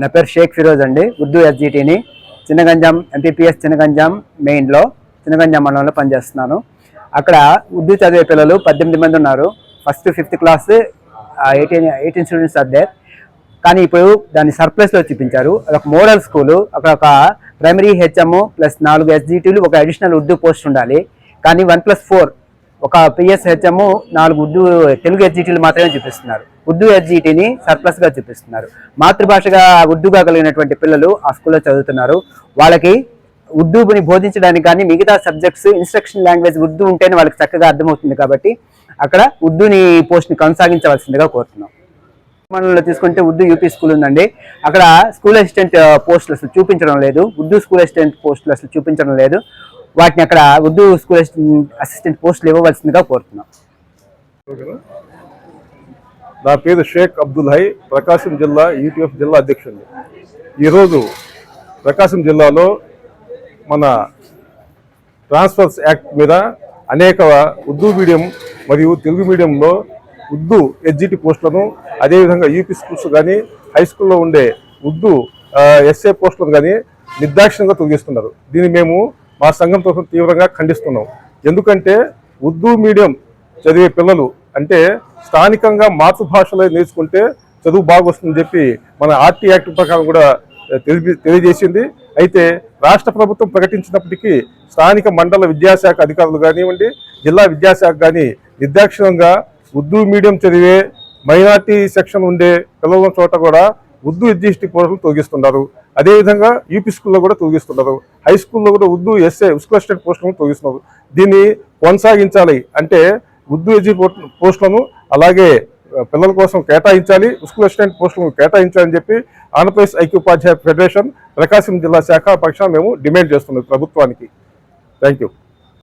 నా పేరు షేక్ ఫిరోజ్ అండి. ఉర్దూ ఎస్జిటిని. చిన్నగంజాం ఎంపీపీఎస్ చిన్నగంజాం మెయిన్లో చిన్నగంజాం మండలంలో పనిచేస్తున్నాను. అక్కడ ఉర్దూ చదివే పిల్లలు పద్దెనిమిది మంది ఉన్నారు. First fifth class eighteen eighteen students are there కానీ ఇప్పుడు దాన్ని సర్ప్లస్లో చూపించారు. ఒక మోడల్ స్కూలు. అక్కడ ఒక ప్రైమరీ హెచ్ఎం ప్లస్ నాలుగు ఎస్జిటీలు ఒక అడిషనల్ ఉర్దూ పోస్ట్ ఉండాలి. కానీ వన్ ప్లస్ ఫోర్ ఒక పిఎస్ హెచ్ఎం నాలుగు ఉర్దూ తెలుగు ఎస్జిటీలు మాత్రమే చూపిస్తున్నారు. ఉర్దూ ఎస్జీటీని సర్ప్లస్గా చూపిస్తున్నారు. మాతృభాషగా ఉర్దూగా కలిగినటువంటి పిల్లలు ఆ స్కూల్లో చదువుతున్నారు. వాళ్ళకి ఉర్దూని బోధించడానికి కానీ మిగతా సబ్జెక్ట్స్ ఇన్స్ట్రక్షన్ లాంగ్వేజ్ ఉర్దూ ఉంటేనే వాళ్ళకి చక్కగా అర్థమవుతుంది కాబట్టి అక్కడ ఉర్దూని పోస్ట్ని కొనసాగించవలసిందిగా కోరుతున్నాం. మనలో తీసుకుంటే ఉర్దూ యూపీ స్కూల్ ఉందండి. అక్కడ స్కూల్ అసిస్టెంట్ పోస్టులు అసలు చూపించడం లేదు. ఉర్దూ స్కూల్ అసిస్టెంట్ పోస్టులు అసలు చూపించడం లేదు. వాటిని అక్కడ ఉర్దూ స్కూల్ అసిస్టెంట్ అసిస్టెంట్ పోస్టులు ఇవ్వవలసిందిగా కోరుతున్నాం. నా పేరు షేక్ అబ్దుల్ హై ప్రకాశం జిల్లా యూటీఎఫ్ జిల్లా అధ్యక్షుడు ఈరోజు ప్రకాశం జిల్లాలో మన ట్రాన్స్ఫర్స్ యాక్ట్ మీద అనేక ఉర్దూ మీడియం మరియు తెలుగు మీడియంలో ఉర్దూ ఎస్జిటి పోస్టులను అదేవిధంగా యూపీ స్కూల్స్ కానీ హై స్కూల్లో ఉండే ఉర్దూ ఎస్ఏ పోస్టులను కానీ నిర్దాక్షిణ్యంగా తొలగిస్తున్నారు. దీన్ని మేము మా సంఘం తరఫున తీవ్రంగా ఖండిస్తున్నాం. ఎందుకంటే ఉర్దూ మీడియం చదివే పిల్లలు అంటే స్థానికంగా మాతృభాషలో నేర్చుకుంటే చదువు బాగొస్తుందని చెప్పి మన ఆర్టీ యాక్ట్ ప్రకారం కూడా తెలియజేసింది. అయితే రాష్ట్ర ప్రభుత్వం ప్రకటించినప్పటికీ స్థానిక మండల విద్యాశాఖ అధికారులు కానివ్వండి జిల్లా విద్యాశాఖ కానీ నిర్దాక్షిణంగా ఉర్దూ మీడియం చదివే మైనార్టీ సెక్షన్ ఉండే పిల్లల చోట కూడా ఉర్దూ ఎడ్జిస్టిక్ పోస్టులు తొలగిస్తున్నారు. అదేవిధంగా యూపీ స్కూల్లో కూడా తొలగిస్తున్నారు. హై స్కూల్లో కూడా ఉర్దూ ఎస్ఏ స్కూల్ స్టేట్ పోస్టులను తొలగిస్తున్నారు. దీన్ని కొనసాగించాలి అంటే ఉర్దూ ఎడ్జి పోస్టులను అలాగే పిల్లల కోసం కేటాయించాలి స్కూల్ అసిస్టెంట్ పోస్టులను కేటాయించాలని చెప్పి ఆంధ్రప్రదేశ్ ఐక్యోపాధ్యాయ ఫెడరేషన్ ప్రకాశం జిల్లా శాఖ పక్షాన మేము డిమాండ్ చేస్తున్నాం ప్రభుత్వానికి. Thank you